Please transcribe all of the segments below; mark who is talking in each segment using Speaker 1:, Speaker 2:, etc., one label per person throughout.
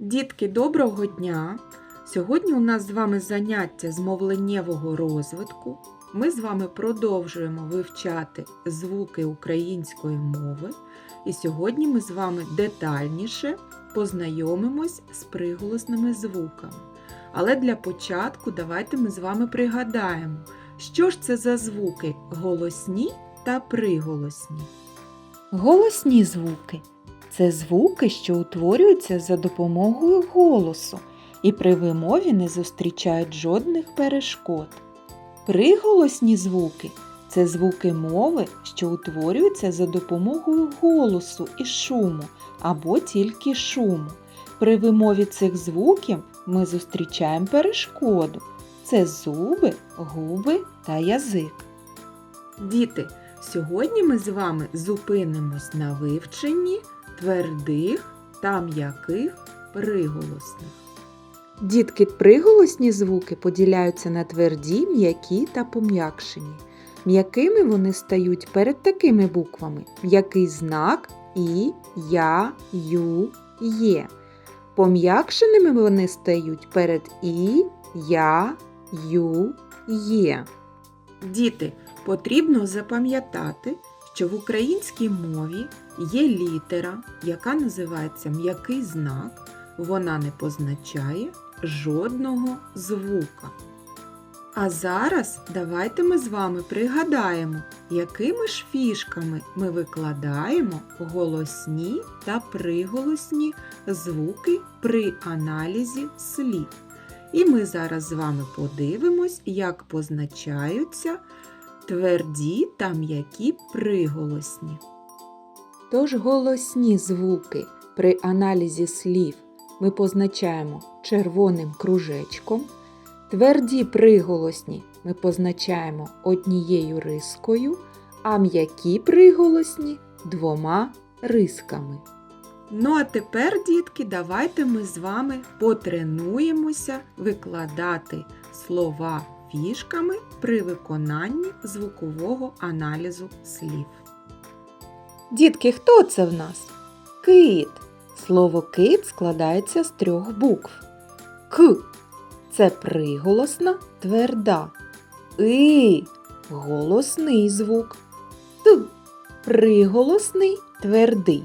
Speaker 1: Дітки, доброго дня! Сьогодні у нас з вами заняття з мовленнєвого розвитку. Ми з вами продовжуємо вивчати звуки української мови. І сьогодні ми з вами детальніше познайомимось з приголосними звуками. Але для початку давайте ми з вами пригадаємо, що ж це за звуки голосні та приголосні.
Speaker 2: Голосні звуки це звуки, що утворюються за допомогою голосу і при вимові не зустрічають жодних перешкод. Приголосні звуки це звуки мови, що утворюються за допомогою голосу і шуму або тільки шуму. При вимові цих звуків ми зустрічаємо перешкоду. Це зуби, губи та язик.
Speaker 1: Діти, сьогодні ми з вами зупинимось на вивченні твердих та м'яких приголосних.
Speaker 2: Дітки, приголосні звуки поділяються на тверді, м'які та пом'якшені. М'якими вони стають перед такими буквами: м'який знак І, Я, Ю, Є. Пом'якшеними вони стають перед І, Я, Ю, Є.
Speaker 1: Діти, потрібно запам'ятати, що в українській мові є літера, яка називається м'який знак. Вона не позначає жодного звука. А зараз давайте ми з вами пригадаємо, якими ж фішками ми викладаємо голосні та приголосні звуки при аналізі слів. І ми зараз з вами подивимось, як позначаються тверді та м'які приголосні.
Speaker 2: Тож голосні звуки при аналізі слів ми позначаємо червоним кружечком. Тверді приголосні ми позначаємо однією рискою, а м'які приголосні двома рисками.
Speaker 1: Ну а тепер, дітки, давайте ми з вами потренуємося викладати слова фішками при виконанні звукового аналізу слів.
Speaker 2: Дітки, хто це в нас? Кит. Слово кит складається з трьох букв. К це приголосна тверда. И голосний звук. Т приголосний твердий.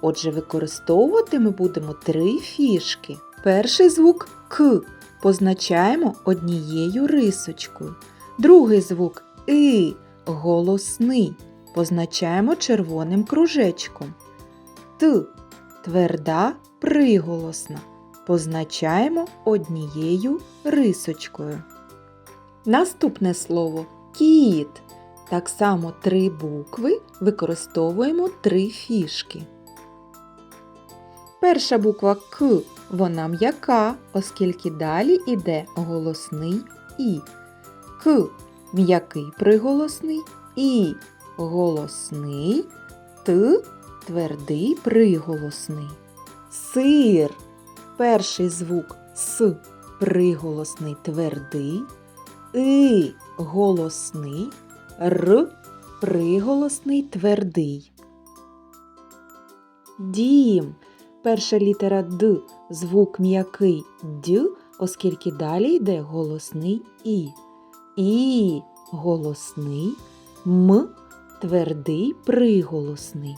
Speaker 2: Отже, використовувати ми будемо три фішки. Перший звук К позначаємо однією рисочкою. Другий звук И голосний позначаємо червоним кружечком. Т тверда приголосна позначаємо однією рисочкою. Наступне слово кіт. Так само три букви використовуємо три фішки. Перша буква К, вона м'яка, оскільки далі йде голосний І. К м'який приголосний, І голосний, Т твердий приголосний. Сир. Перший звук С приголосний твердий, И голосний, Р приголосний твердий. Дім. Перша літера Д звук м'який Д, оскільки далі йде голосний І. І голосний, М твердий приголосний.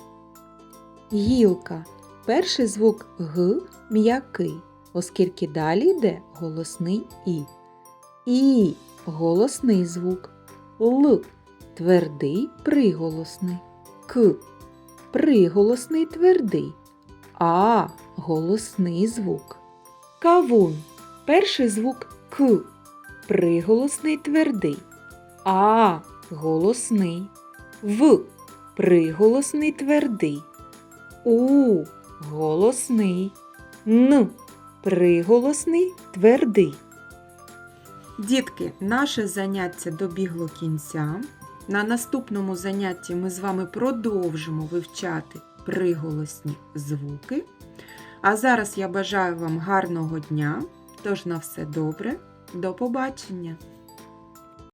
Speaker 2: Гілка. Перший звук Г м'який, оскільки далі йде голосний І. І голосний звук. Л твердий приголосний. К приголосний твердий. А голосний звук. Кавун. Перший звук К. Приголосний твердий. А голосний. В. Приголосний твердий. У. Голосний. Н. Приголосний твердий.
Speaker 1: Дітки, наше заняття добігло кінця. На наступному занятті ми з вами продовжимо вивчати приголосні звуки. А зараз я бажаю вам гарного дня. Тож на все добре, до побачення!